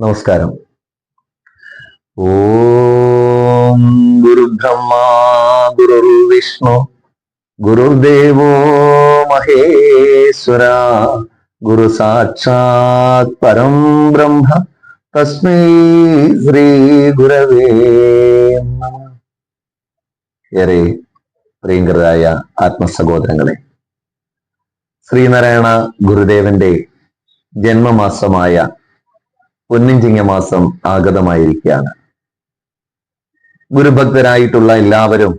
നമസ്കാരം ഓം ഗുരു ഗുരുർവിഷ്ണു ഗുരുദേവോ മഹേശ്വര ഗുരു സാക്ഷാത് പരം ബ്രഹ്മ തസ്മൈ ശ്രീ ഗുരവേ. ഏറെ പ്രിയങ്കരായ ആത്മസഹോദരങ്ങളെ ശ്രീനാരായണ ഗുരുദേവന്റെ ജന്മമാസമായ പൊന്നിഞ്ചിങ്ങ മാസം ആഗതമായിരിക്കുകയാണ്. ഗുരുഭക്തരായിട്ടുള്ള എല്ലാവരും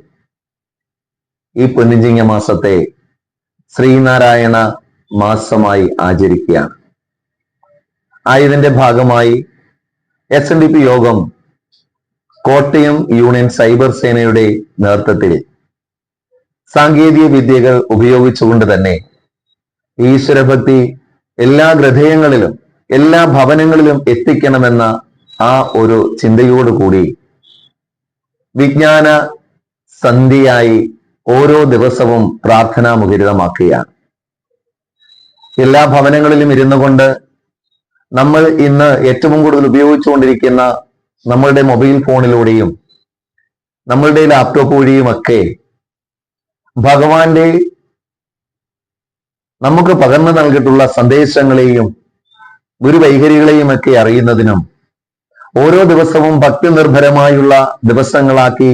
ഈ പൊന്നിഞ്ചിങ്ങ മാസത്തെ ശ്രീനാരായണ മാസമായി ആചരിക്കുകയാണ്. ആയതിന്റെ ഭാഗമായി എസ് എൻ ഡി പി യോഗം കോട്ടയം യൂണിയൻ സൈബർ സേനയുടെ നേതൃത്വത്തിൽ സാങ്കേതിക വിദ്യകൾ ഉപയോഗിച്ചുകൊണ്ട് തന്നെ ഈശ്വരഭക്തി എല്ലാ ഹൃദയങ്ങളിലും എല്ലാ ഭവനങ്ങളിലും എത്തിക്കണമെന്ന ആ ഒരു ചിന്തയോടുകൂടി വിജ്ഞാന സന്ധിയായി ഓരോ ദിവസവും പ്രാർത്ഥനാ മുഖരിതമാക്കുകയാണ്. എല്ലാ ഭവനങ്ങളിലും ഇരുന്നു കൊണ്ട് നമ്മൾ ഇന്ന് ഏറ്റവും കൂടുതൽ ഉപയോഗിച്ചുകൊണ്ടിരിക്കുന്ന നമ്മളുടെ മൊബൈൽ ഫോണിലൂടെയും നമ്മളുടെ ലാപ്ടോപ്പ് വഴിയും ഒക്കെ ഭഗവാന്റെ നമുക്ക് പകർന്നു നൽകിയിട്ടുള്ള സന്ദേശങ്ങളെയും ഗുരുവൈഖരികളെയും ഒക്കെ അറിയുന്നതിനും ഓരോ ദിവസവും ഭക്തി നിർഭരമായുള്ള ദിവസങ്ങളാക്കി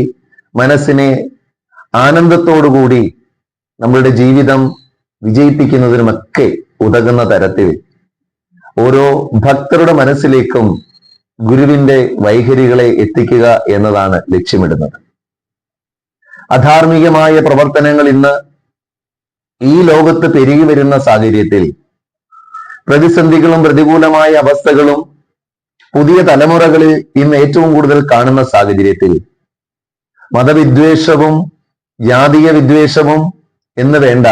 മനസ്സിനെ ആനന്ദത്തോടുകൂടി നമ്മളുടെ ജീവിതം വിജയിപ്പിക്കുന്നതിനുമൊക്കെ ഉതകുന്ന തരത്തിൽ ഓരോ ഭക്തരുടെ മനസ്സിലേക്കും ഗുരുവിന്റെ വൈഖരികളെ എത്തിക്കുക എന്നതാണ് ലക്ഷ്യമിടുന്നത്. അധാർമികമായ പ്രവർത്തനങ്ങൾ ഇന്ന് ഈ ലോകത്ത് പെരുകി വരുന്ന സാഹചര്യത്തിൽ പ്രതിസന്ധികളും പ്രതികൂലമായ അവസ്ഥകളും പുതിയ തലമുറകളിൽ ഇന്ന് ഏറ്റവും കൂടുതൽ കാണുന്ന സാഹചര്യത്തിൽ മതവിദ്വേഷവും ജാതീയ വിദ്വേഷവും എന്ന് വേണ്ട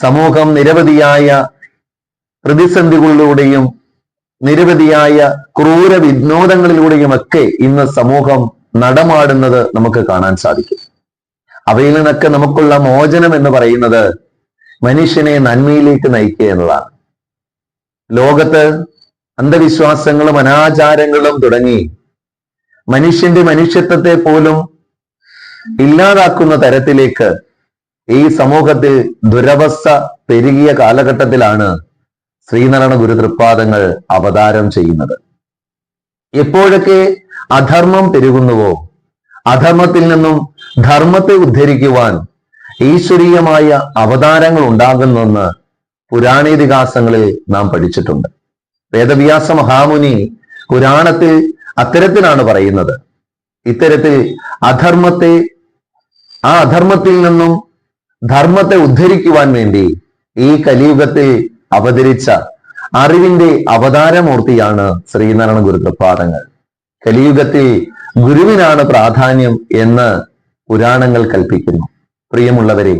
സമൂഹം നിരവധിയായ പ്രതിസന്ധികളിലൂടെയും നിരവധിയായ ക്രൂര വിനോദങ്ങളിലൂടെയുമൊക്കെ ഇന്ന് സമൂഹം നടമാടുന്നത് നമുക്ക് കാണാൻ സാധിക്കും. അവയിൽ നിന്നൊക്കെ നമുക്കുള്ള മോചനം എന്ന് പറയുന്നത് മനുഷ്യനെ നന്മയിലേക്ക് നയിക്കുക എന്നതാണ്. ലോകത്ത് അന്ധവിശ്വാസങ്ങളും അനാചാരങ്ങളും തുടങ്ങി മനുഷ്യന്റെ മനുഷ്യത്വത്തെ പോലും ഇല്ലാതാക്കുന്ന തരത്തിലേക്ക് ഈ സമൂഹത്തിൽ ദുരവസ്ഥ പെരുകിയ കാലഘട്ടത്തിലാണ് ശ്രീനാരായണ ഗുരു തൃപ്പാദങ്ങൾ അവതാരം ചെയ്യുന്നത്. എപ്പോഴൊക്കെ അധർമ്മം പെരുകുന്നുവോ അധർമ്മത്തിൽ നിന്നും ധർമ്മത്തെ ഉദ്ധരിക്കുവാൻ ഈശ്വരീയമായ അവതാരങ്ങൾ ഉണ്ടാകുന്നെന്ന് പുരാണേതിഹാസങ്ങളിൽ നാം പഠിച്ചിട്ടുണ്ട്. വേദവ്യാസ മഹാമുനി പുരാണത്തിൽ അത്തരത്തിലാണ് പറയുന്നത്. ഇത്തരത്തിൽ അധർമ്മത്തെ ആ അധർമ്മത്തിൽ നിന്നും ധർമ്മത്തെ ഉദ്ധരിക്കുവാൻ വേണ്ടി ഈ കലിയുഗത്തിൽ അവതരിച്ച അറിവിന്റെ അവതാരമൂർത്തിയാണ് ശ്രീനാരായണ ഗുരുപ്രപാദങ്ങൾ കലിയുഗത്തിൽ ഗുരുവിനാണ് പ്രാധാന്യം എന്ന് പുരാണങ്ങൾ കൽപ്പിക്കുന്നു. പ്രിയമുള്ളവരെ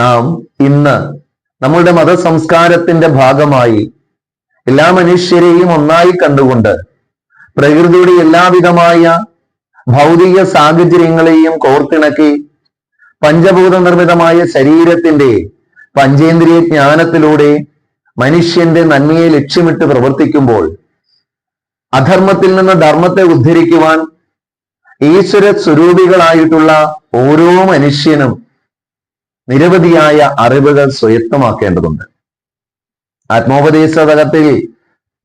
നാം ഇന്ന് നമ്മളുടെ മതസംസ്കാരത്തിന്റെ ഭാഗമായി എല്ലാ മനുഷ്യരെയും ഒന്നായി കണ്ടുകൊണ്ട് പ്രകൃതിയുടെ എല്ലാവിധമായ ഭൗതിക സാഹചര്യങ്ങളെയും കോർത്തിണക്കി പഞ്ചഭൂത നിർമ്മിതമായ ശരീരത്തിന്റെ പഞ്ചേന്ദ്രിയ ജ്ഞാനത്തിലൂടെ മനുഷ്യന്റെ നന്മയെ ലക്ഷ്യമിട്ട് പ്രവർത്തിക്കുമ്പോൾ അധർമ്മത്തിൽ നിന്ന് ധർമ്മത്തെ ഉദ്ധരിക്കുവാൻ ഈശ്വര സ്വരൂപികളായിട്ടുള്ള ഓരോ മനുഷ്യനും നിരവധിയായ അറിവുകൾ സ്വയത്തമാക്കേണ്ടതുണ്ട്. ആത്മോപദേശതകത്തിൽ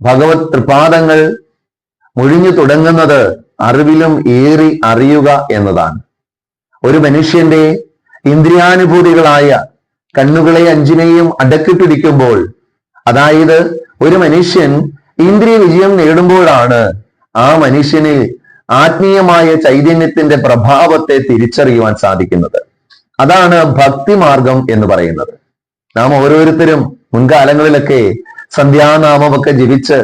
ഭഗവത് തൃപാദങ്ങൾ മുഴിഞ്ഞു തുടങ്ങുന്നത് അറിവിലും ഏറി അറിയുക എന്നതാണ്. ഒരു മനുഷ്യന്റെ ഇന്ദ്രിയാനുഭൂതികളായ കണ്ണുകളെ അഞ്ചിനെയും അടക്കിട്ടിരിക്കുമ്പോൾ അതായത് ഒരു മനുഷ്യൻ ഇന്ദ്രിയ വിജയം നേടുമ്പോഴാണ് ആ മനുഷ്യനിൽ ആത്മീയമായ ചൈതന്യത്തിന്റെ പ്രഭാവത്തെ തിരിച്ചറിയുവാൻ സാധിക്കുന്നത്. അതാണ് ഭക്തിമാർഗം എന്ന് പറയുന്നത്. നാം ഓരോരുത്തരും മുൻകാലങ്ങളിലൊക്കെ സന്ധ്യാനാമമൊക്കെ ജപിച്ച്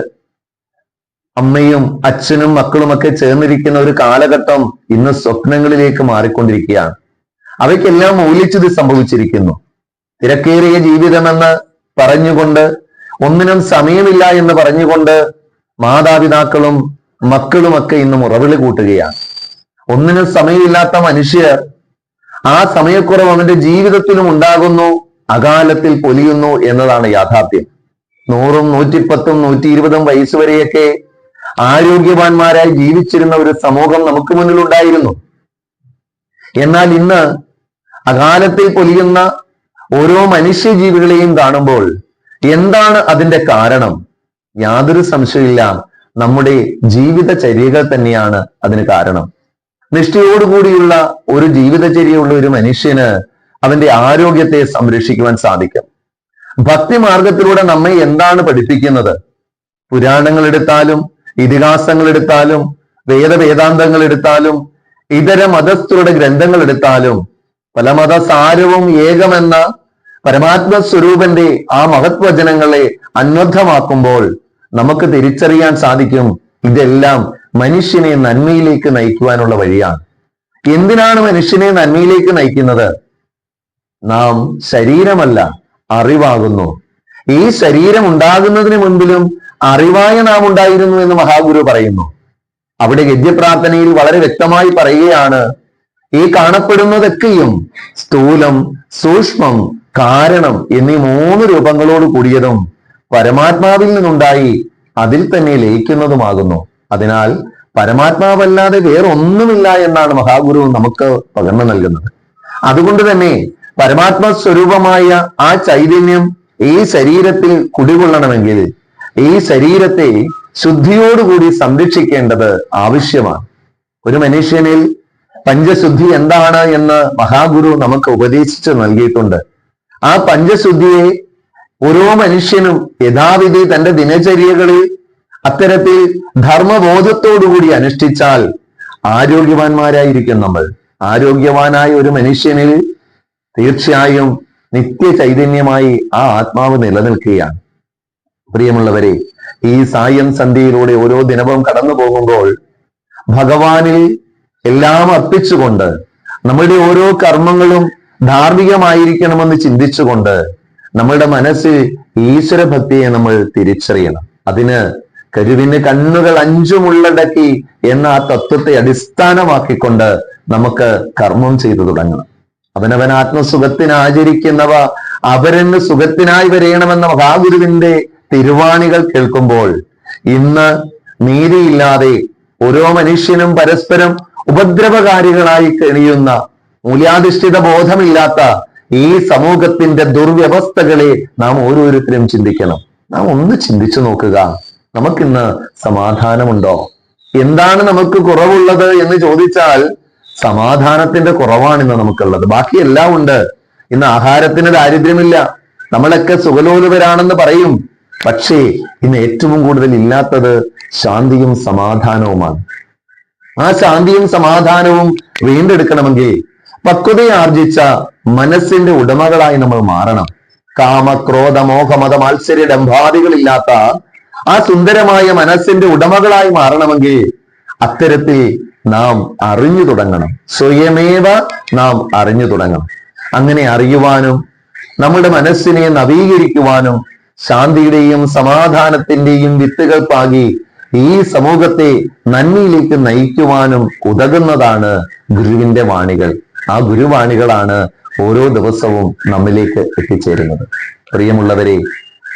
അമ്മയും അച്ഛനും മക്കളുമൊക്കെ ചേർന്നിരിക്കുന്ന ഒരു കാലഘട്ടം ഇന്ന് സ്വപ്നങ്ങളിലേക്ക് മാറിക്കൊണ്ടിരിക്കുകയാണ്. അവയ്ക്കെല്ലാം മൂലിച്ചത് സംഭവിച്ചിരിക്കുന്നു. തിരക്കേറിയ ജീവിതമെന്ന് പറഞ്ഞുകൊണ്ട് ഒന്നിനും സമയമില്ല എന്ന് പറഞ്ഞുകൊണ്ട് മാതാപിതാക്കളും മക്കളുമൊക്കെ ഇന്ന് മുറവിളി കൂട്ടുകയാണ്. ഒന്നിനും സമയമില്ലാത്ത മനുഷ്യർ ആ സമയക്കുറവ് അവന്റെ ജീവിതത്തിലും ഉണ്ടാകുന്നു അകാലത്തിൽ പൊലിയുന്നു എന്നതാണ് യാഥാർത്ഥ്യം. നൂറും നൂറ്റിപ്പത്തും നൂറ്റി ഇരുപതും വയസ്സ് വരെയൊക്കെ ആരോഗ്യവാന്മാരായി ജീവിച്ചിരുന്ന ഒരു സമൂഹം നമുക്ക് മുന്നിൽ ഉണ്ടായിരുന്നു. എന്നാൽ ഇന്ന് അകാലത്തിൽ പൊലിയുന്ന ഓരോ മനുഷ്യജീവികളെയും കാണുമ്പോൾ എന്താണ് അതിന്റെ കാരണം? യാതൊരു സംശയമില്ല നമ്മുടെ ജീവിതചര്യകൾ തന്നെയാണ് അതിന് കാരണം. നിഷ്ഠയോടുകൂടിയുള്ള ഒരു ജീവിതചര്യയുള്ള ഒരു മനുഷ്യന് അവന്റെ ആരോഗ്യത്തെ സംരക്ഷിക്കുവാൻ സാധിക്കും. ഭക്തിമാർഗത്തിലൂടെ നമ്മെ എന്താണ് പഠിപ്പിക്കുന്നത്? പുരാണങ്ങൾ എടുത്താലും ഇതിഹാസങ്ങൾ എടുത്താലും വേദവേദാന്തങ്ങൾ എടുത്താലും ഇതര മതസ്ഥരുടെ ഗ്രന്ഥങ്ങൾ എടുത്താലും പല മതസാരവും ഏകമെന്ന പരമാത്മ സ്വരൂപന്റെ ആ മഹത്വചനങ്ങളെ അന്വദ്ധമാക്കുമ്പോൾ നമുക്ക് തിരിച്ചറിയാൻ സാധിക്കും ഇതെല്ലാം മനുഷ്യനെ നന്മയിലേക്ക് നയിക്കുവാനുള്ള വഴിയാണ്. എന്തിനാണ് മനുഷ്യനെ നന്മയിലേക്ക് നയിക്കുന്നത്? നാം ശരീരമല്ല അറിവാകുന്നു. ഈ ശരീരം ഉണ്ടാകുന്നതിന് മുൻപിലും അറിവായ നാം ഉണ്ടായിരുന്നു എന്ന് മഹാഗുരു പറയുന്നു. അവിടെ ഗദ്യപ്രാർത്ഥനയിൽ വളരെ വ്യക്തമായി പറയുകയാണ് ഈ കാണപ്പെടുന്നതൊക്കെയും സ്ഥൂലം സൂക്ഷ്മം കാരണം എന്നീ മൂന്ന് രൂപങ്ങളോട് കൂടിയതും പരമാത്മാവിൽ നിന്നുണ്ടായി അതിൽ തന്നെ ലയിക്കുന്നതുമാകുന്നു. അതിനാൽ പരമാത്മാവല്ലാതെ വേറൊന്നുമില്ല എന്നാണ് മഹാഗുരു നമുക്ക് പകർന്നു നൽകുന്നത്. അതുകൊണ്ട് തന്നെ പരമാത്മ സ്വരൂപമായ ആ ചൈതന്യം ഈ ശരീരത്തിൽ കുടികൊള്ളണമെങ്കിൽ ഈ ശരീരത്തെ ശുദ്ധിയോടുകൂടി സംരക്ഷിക്കേണ്ടത് ആവശ്യമാണ്. ഒരു മനുഷ്യനിൽ പഞ്ചശുദ്ധി എന്താണ് എന്ന് മഹാഗുരു നമുക്ക് ഉപദേശിച്ചു നൽകിയിട്ടുണ്ട്. ആ പഞ്ചശുദ്ധിയെ ഓരോ മനുഷ്യനും യഥാവിധി തന്റെ ദിനചര്യകളിൽ അത്തരത്തിൽ ധർമ്മബോധത്തോടുകൂടി അനുഷ്ഠിച്ചാൽ ആരോഗ്യവാന്മാരായിരിക്കും നമ്മൾ. ആരോഗ്യവാനായ ഒരു മനുഷ്യനിൽ തീർച്ചയായും നിത്യ ചൈതന്യമായി ആ ആത്മാവ് നിലനിൽക്കുകയാണ്. പ്രിയമുള്ളവരെ ഈ സായം സന്ധ്യയിലൂടെ ഓരോ ദിനവും കടന്നു പോകുമ്പോൾ ഭഗവാനിൽ എല്ലാം അർപ്പിച്ചുകൊണ്ട് നമ്മുടെ ഓരോ കർമ്മങ്ങളും ധാർമ്മികമായിരിക്കണമെന്ന് ചിന്തിച്ചുകൊണ്ട് നമ്മുടെ മനസ്സിൽ ഈശ്വര ഭക്തിയെ നമ്മൾ തിരിച്ചറിയണം. അതിന് കരുവിന് കണ്ണുകൾ അഞ്ചുമുള്ളടക്കി എന്ന ആ തത്വത്തെ അടിസ്ഥാനമാക്കിക്കൊണ്ട് നമുക്ക് കർമ്മം ചെയ്തു തുടങ്ങണം. അവനവൻ ആത്മസുഖത്തിന് ആചരിക്കുന്നവ അവരന് സുഖത്തിനായി വരയണമെന്ന മഹാഗുരുവിന്റെ തിരുവാണികൾ കേൾക്കുമ്പോൾ ഇന്ന് നീതിയില്ലാതെ ഓരോ മനുഷ്യനും പരസ്പരം ഉപദ്രവകാരികളായി കഴിയുന്ന മൂല്യാധിഷ്ഠിത ബോധമില്ലാത്ത ഈ സമൂഹത്തിന്റെ ദുർവ്യവസ്ഥകളെ നാം ഓരോരുത്തരും ചിന്തിക്കണം. നാം ഒന്ന് ചിന്തിച്ചു നോക്കുക. നമുക്കിന്ന് സമാധാനമുണ്ടോ? എന്താണ് നമുക്ക് കുറവുള്ളത് എന്ന് ചോദിച്ചാൽ സമാധാനത്തിന്റെ കുറവാണ് ഇന്ന് നമുക്കുള്ളത്. ബാക്കി എല്ലാം ഉണ്ട്. ഇന്ന് ആഹാരത്തിന് ദാരിദ്ര്യമില്ല. നമ്മളൊക്കെ സുഖലോലുപരാണെന്ന് പറയും. പക്ഷേ ഇന്ന് ഏറ്റവും കൂടുതൽ ഇല്ലാത്തത് ശാന്തിയും സമാധാനവുമാണ്. ആ ശാന്തിയും സമാധാനവും വീണ്ടെടുക്കണമെങ്കിൽ പക്വതയാർജിച്ച മനസ്സിന്റെ ഉടമകളായി നമ്മൾ മാറണം. കാമ ക്രോധ മോഹ മത മാത്സര്യ ഡംഭാദികളില്ലാത്ത ആ സുന്ദരമായ മനസ്സിന്റെ ഉടമകളായി മാറണമെങ്കിൽ അത്തരത്തിൽ നാം അറിഞ്ഞു തുടങ്ങണം. സ്വയമേവ നാം അറിഞ്ഞു തുടങ്ങണം. അങ്ങനെ അറിയുവാനും നമ്മുടെ മനസ്സിനെ നവീകരിക്കുവാനും ശാന്തിയുടെയും സമാധാനത്തിന്റെയും വിത്തുകൾ പാകി ഈ സമൂഹത്തെ നന്മയിലേക്ക് നയിക്കുവാനും ഉതകുന്നതാണ് ഗുരുവിന്റെ വാണികൾ. ആ ഗുരുവാണികളാണ് ഓരോ ദിവസവും നമ്മിലേക്ക് എത്തിച്ചേരുന്നത്. പ്രിയമുള്ളവരെ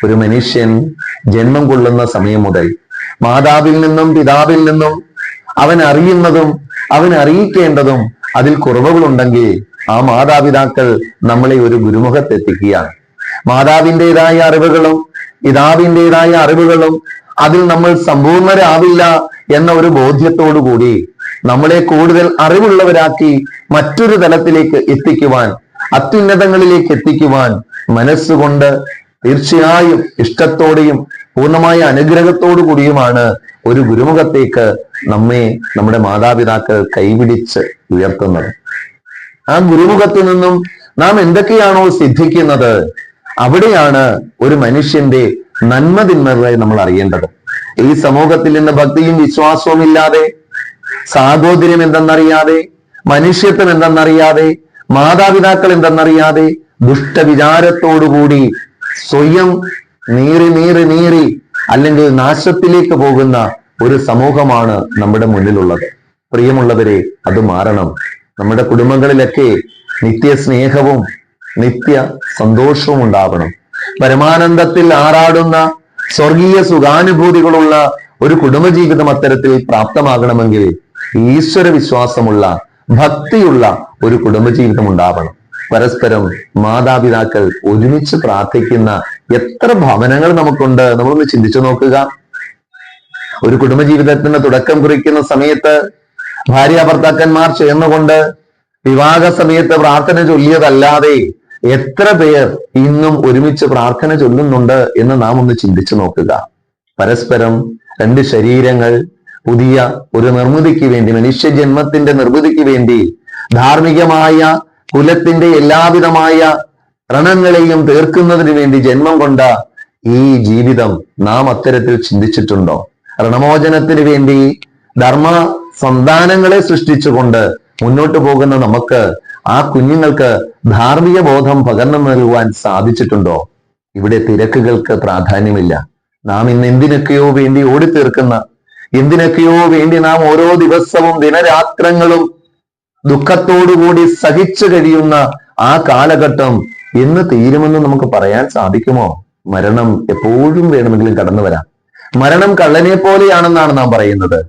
ഒരു മനുഷ്യൻ ജന്മം കൊള്ളുന്ന സമയം മുതൽ മാതാവിൽ നിന്നും പിതാവിൽ നിന്നും അവൻ അറിയുന്നതും അവൻ അറിയിക്കേണ്ടതും അതിൽ കുറവുകളുണ്ടെങ്കിൽ ആ മാതാപിതാക്കൾ നമ്മളെ ഒരു ഗുരുമുഖത്തെത്തിക്കുകയാണ്. മാതാവിന്റെതായ അറിവുകളും പിതാവിന്റെതായ അറിവുകളും അതിൽ നമ്മൾ സമ്പൂർണരാവില്ല എന്ന ഒരു ബോധ്യത്തോടു കൂടി നമ്മളെ കൂടുതൽ അറിവുള്ളവരാക്കി മറ്റൊരു തലത്തിലേക്ക് എത്തിക്കുവാൻ അത്യുന്നതങ്ങളിലേക്ക് എത്തിക്കുവാൻ മനസ്സുകൊണ്ട് തീർച്ചയായും ഇഷ്ടത്തോടെയും പൂർണമായ അനുഗ്രഹത്തോടു കൂടിയുമാണ് ഒരു ഗുരുമുഖത്തേക്ക് നമ്മെ നമ്മുടെ മാതാപിതാക്കൾ കൈപിടിച്ച് ഉയർത്തുന്നത്. ആ ഗുരുമുഖത്തു നിന്നും നാം എന്തൊക്കെയാണോ സിദ്ധിക്കുന്നത് അവിടെയാണ് ഒരു മനുഷ്യന്റെ നന്മ തിന്മകളെ നമ്മൾ അറിയേണ്ടത്. ഈ സമൂഹത്തിൽ നിന്ന് ഭക്തിയും വിശ്വാസവും ഇല്ലാതെ സാഹോദര്യം എന്തെന്നറിയാതെ മനുഷ്യത്വം എന്തെന്നറിയാതെ മാതാപിതാക്കൾ എന്തെന്നറിയാതെ ദുഷ്ടവിചാരത്തോടുകൂടി സ്വയം നീറി നീറി നീറി അല്ലെങ്കിൽ നാശത്തിലേക്ക് പോകുന്ന ഒരു സമൂഹമാണ് നമ്മുടെ മുന്നിലുള്ളത്. പ്രിയമുള്ളവരെ അത് മാറണം. നമ്മുടെ കുടുംബങ്ങളിലൊക്കെ നിത്യ സ്നേഹവും നിത്യ സന്തോഷവും ഉണ്ടാവണം. പരമാനന്ദത്തിൽ ആറാടുന്ന സ്വർഗീയ സുഖാനുഭൂതികളുള്ള ഒരു കുടുംബജീവിതം അത്തരത്തിൽ പ്രാപ്തമാകണമെങ്കിൽ ഈശ്വര വിശ്വാസമുള്ള ഭക്തിയുള്ള ഒരു കുടുംബജീവിതം ഉണ്ടാവണം. പരസ്പരം മാതാപിതാക്കൾ ഒരുമിച്ച് പ്രാർത്ഥിക്കുന്ന എത്ര ഭവനങ്ങൾ നമുക്കുണ്ട്? നമ്മളൊന്ന് ചിന്തിച്ചു നോക്കുക. ഒരു കുടുംബജീവിതത്തിന്റെ തുടക്കം കുറിക്കുന്ന സമയത്ത് ഭാര്യ ഭർത്താക്കന്മാർ ചേർന്നുകൊണ്ട് വിവാഹ സമയത്ത് പ്രാർത്ഥന ചൊല്ലിയതല്ലാതെ എത്ര പേർ ഇന്നും ഒരുമിച്ച് പ്രാർത്ഥന ചൊല്ലുന്നുണ്ട് എന്ന് നാം ഒന്ന് ചിന്തിച്ചു നോക്കുക. പരസ്പരം രണ്ട് ശരീരങ്ങൾ പുതിയ ഒരു നിർമ്മിതിക്ക് വേണ്ടി മനുഷ്യജന്മത്തിന്റെ നിർമ്മിതിക്ക് വേണ്ടി ധാർമ്മികമായ കുലത്തിന്റെ എല്ലാവിധമായ രണങ്ങളെയും തീർക്കുന്നതിന് വേണ്ടി ജന്മം കൊണ്ട ഈ ജീവിതം നാം അത്തരത്തിൽ ചിന്തിച്ചിട്ടുണ്ടോ? രണമോചനത്തിന് വേണ്ടി ധർമ്മ സന്താനങ്ങളെ സൃഷ്ടിച്ചുകൊണ്ട് മുന്നോട്ട് പോകുന്ന നമുക്ക് ആ കുഞ്ഞുങ്ങൾക്ക് ധാർമ്മിക ബോധം പകർന്നു നൽകുവാൻ സാധിച്ചിട്ടുണ്ടോ? ഇവിടെ തിരക്കുകൾക്ക് പ്രാധാന്യമില്ല. നാം ഇന്ന് എന്തിനൊക്കെയോ വേണ്ടി ഓടിത്തീർക്കുന്ന എന്തിനൊക്കെയോ വേണ്ടി നാം ഓരോ ദിവസവും ദിനരാത്രങ്ങളും ദുഃഖത്തോടുകൂടി സഹിച്ചു കഴിയുന്ന ആ കാലഘട്ടം എന്ന് തീരുമെന്ന് നമുക്ക് പറയാൻ സാധിക്കുമോ? മരണം എപ്പോഴും വേണമെങ്കിലും കടന്നു വരാം. മരണം കള്ളനെ പോലെയാണെന്നാണ് നാം പറയുന്നത്.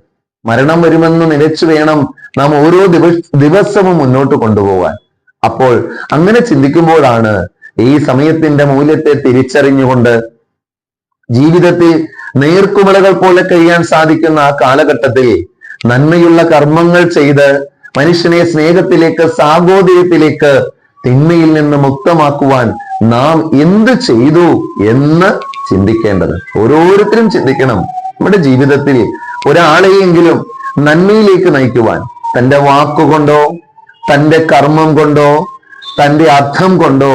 മരണം വരുമെന്ന് നിലച്ചു വേണം നാം ഓരോ ദിവസവും മുന്നോട്ട് കൊണ്ടുപോകാൻ അപ്പോൾ അങ്ങനെ ചിന്തിക്കുമ്പോഴാണ് ഈ സമയത്തിന്റെ മൂല്യത്തെ തിരിച്ചറിഞ്ഞുകൊണ്ട് ജീവിതത്തിൽ നേർക്കുമലകൾ പോലെ കഴിയാൻ സാധിക്കുന്ന ആ കാലഘട്ടത്തിൽ നന്മയുള്ള കർമ്മങ്ങൾ ചെയ്ത് മനുഷ്യനെ സ്നേഹത്തിലേക്ക് സാഹോദര്യത്തിലേക്ക് തിന്മയിൽ നിന്ന് മുക്തമാക്കുവാൻ നാം എന്ത് ചെയ്തു എന്ന് ചിന്തിക്കേണ്ടത്. ഓരോരുത്തരും ചിന്തിക്കണം. നമ്മുടെ ജീവിതത്തിൽ ഒരാളെയെങ്കിലും നന്മയിലേക്ക് നയിക്കുവാൻ തന്റെ വാക്കുകൊണ്ടോ തന്റെ കർമ്മം കൊണ്ടോ തന്റെ അർത്ഥം കൊണ്ടോ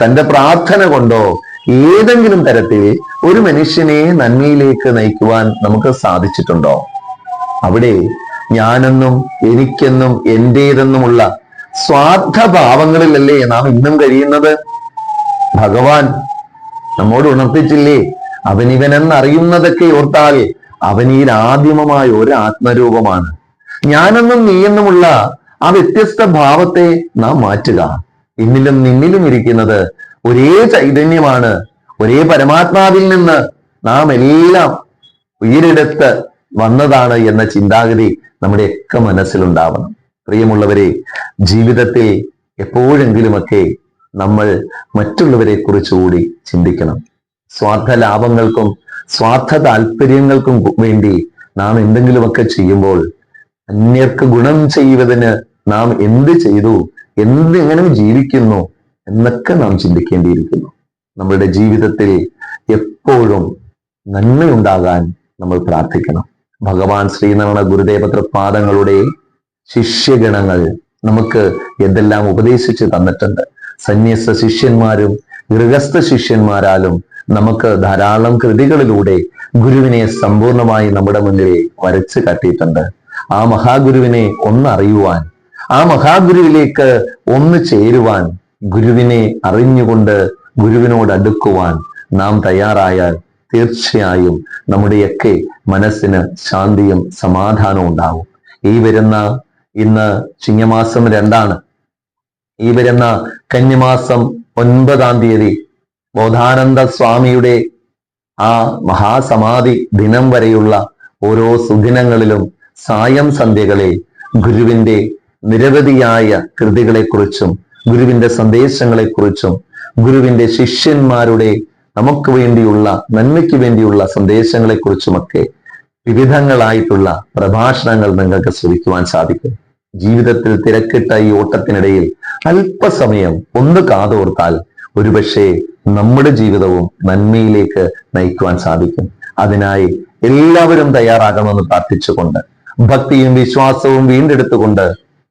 തന്റെ പ്രാർത്ഥന കൊണ്ടോ ഏതെങ്കിലും തരത്തിൽ ഒരു മനുഷ്യനെ നന്മയിലേക്ക് നയിക്കുവാൻ നമുക്ക് സാധിച്ചിട്ടുണ്ടോ? അവിടെ ഞാനെന്നും എനിക്കെന്നും എന്റേതെന്നുമുള്ള സ്വാർത്ഥഭാവങ്ങളിലല്ലേ നാം ഇന്നും കഴിയുന്നത്? ഭഗവാൻ നമ്മോട് ഉണർത്തിച്ചില്ലേ? അവനിവനെന്നറിയുന്നതൊക്കെ ഓർത്താൽ അവനീൽ ആദിമമായ ഒരു ആത്മരൂപമാണ് ഞാനെന്നും നീയെന്നുമുള്ള ആ വ്യത്യസ്ത ഭാവത്തെ നാം മാറ്റുക. ഇന്നിലും നിന്നിലും ഇരിക്കുന്നത് ഒരേ ചൈതന്യമാണ്. ഒരേ പരമാത്മാവിൽ നിന്ന് നാം എല്ലാം ഉയരെടുത്ത് വന്നതാണ് എന്ന ചിന്താഗതി നമ്മുടെയൊക്കെ മനസ്സിലുണ്ടാവണം. പ്രിയമുള്ളവരെ ജീവിതത്തിൽ എപ്പോഴെങ്കിലുമൊക്കെ നമ്മൾ മറ്റുള്ളവരെ കുറിച്ചുകൂടി ചിന്തിക്കണം. സ്വാർത്ഥ ലാഭങ്ങൾക്കും സ്വാർത്ഥ താല്പര്യങ്ങൾക്കും വേണ്ടി നാം എന്തെങ്കിലുമൊക്കെ ചെയ്യുമ്പോൾ അന്യർക്ക് ഗുണം ചെയ്യുന്നതിന് നാം എന്ത് ചെയ്തു എന്തെങ്ങനെ ജീവിക്കുന്നു എന്നൊക്കെ നാം ചിന്തിക്കേണ്ടിയിരിക്കുന്നു. നമ്മളുടെ ജീവിതത്തിൽ എപ്പോഴും നന്മയുണ്ടാകാൻ നമ്മൾ പ്രാർത്ഥിക്കണം. ഭഗവാൻ ശ്രീനാരായണ ഗുരുദേവ പാദങ്ങളുടെ ശിഷ്യഗണങ്ങൾ നമുക്ക് എന്തെല്ലാം ഉപദേശിച്ച് തന്നിട്ടുണ്ട്. സന്യസ്ത ശിഷ്യന്മാരും ഗൃഹസ്ഥ ശിഷ്യന്മാരാലും നമുക്ക് ധാരാളം കൃതികളിലൂടെ ഗുരുവിനെ സമ്പൂർണമായി നമ്മുടെ മുന്നിൽ വരച്ചു കാട്ടിയിട്ടുണ്ട്. ആ മഹാഗുരുവിനെ ഒന്നറിയുവാൻ ആ മഹാഗുരുവിലേക്ക് ഒന്ന് ചേരുവാൻ ഗുരുവിനെ അറിഞ്ഞുകൊണ്ട് ഗുരുവിനോട് അടുക്കുവാൻ നാം തയ്യാറായാൽ തീർച്ചയായും നമ്മുടെയൊക്കെ മനസ്സിന് ശാന്തിയും സമാധാനവും ഉണ്ടാവും. ഈ വരുന്ന ഇന്ന് ചിങ്ങമാസം രണ്ടാണ്. ഈ വരുന്ന കന്നിമാസം ഒൻപതാം തീയതി ബോധാനന്ദ സ്വാമിയുടെ ആ മഹാസമാധി ദിനം വരെയുള്ള ഓരോ സുദിനങ്ങളിലും സായം സന്ധ്യകളിൽ ഗുരുവിന്റെ നിരവധിയായ കൃതികളെക്കുറിച്ചും ഗുരുവിന്റെ സന്ദേശങ്ങളെക്കുറിച്ചും ഗുരുവിന്റെ ശിഷ്യന്മാരുടെ നമുക്ക് വേണ്ടിയുള്ള നന്മയ്ക്ക് വേണ്ടിയുള്ള സന്ദേശങ്ങളെക്കുറിച്ചുമൊക്കെ വിവിധങ്ങളായിട്ടുള്ള പ്രഭാഷണങ്ങൾ നിങ്ങൾക്ക് ശ്രവിക്കുവാൻ സാധിക്കും. ജീവിതത്തിൽ തിരക്കിട്ട ഈ ഓട്ടത്തിനിടയിൽ അല്പസമയം ഒന്ന് കാതോർത്താൽ ഒരുപക്ഷെ നമ്മുടെ ജീവിതവും നന്മയിലേക്ക് നയിക്കുവാൻ സാധിക്കും. അതിനായി എല്ലാവരും തയ്യാറാകണമെന്ന് പ്രാർത്ഥിച്ചുകൊണ്ട് ഭക്തിയും വിശ്വാസവും വീണ്ടെടുത്തുകൊണ്ട്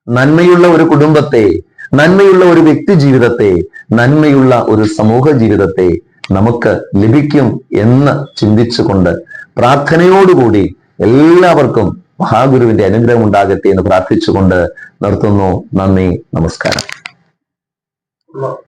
നന്മയുള്ള ഒരു കുടുംബത്തെ നന്മയുള്ള ഒരു വ്യക്തി ജീവിതത്തെ നന്മയുള്ള ഒരു സമൂഹ ജീവിതത്തെ നമുക്ക് ലഭിക്കും എന്ന് ചിന്തിച്ചുകൊണ്ട് പ്രാർത്ഥനയോടുകൂടി എല്ലാവർക്കും മഹാഗുരുവിന്റെ അനുഗ്രഹം ഉണ്ടാകട്ടെ എന്ന് പ്രാർത്ഥിച്ചുകൊണ്ട് നിർത്തുന്നു. നന്ദി നമസ്കാരം.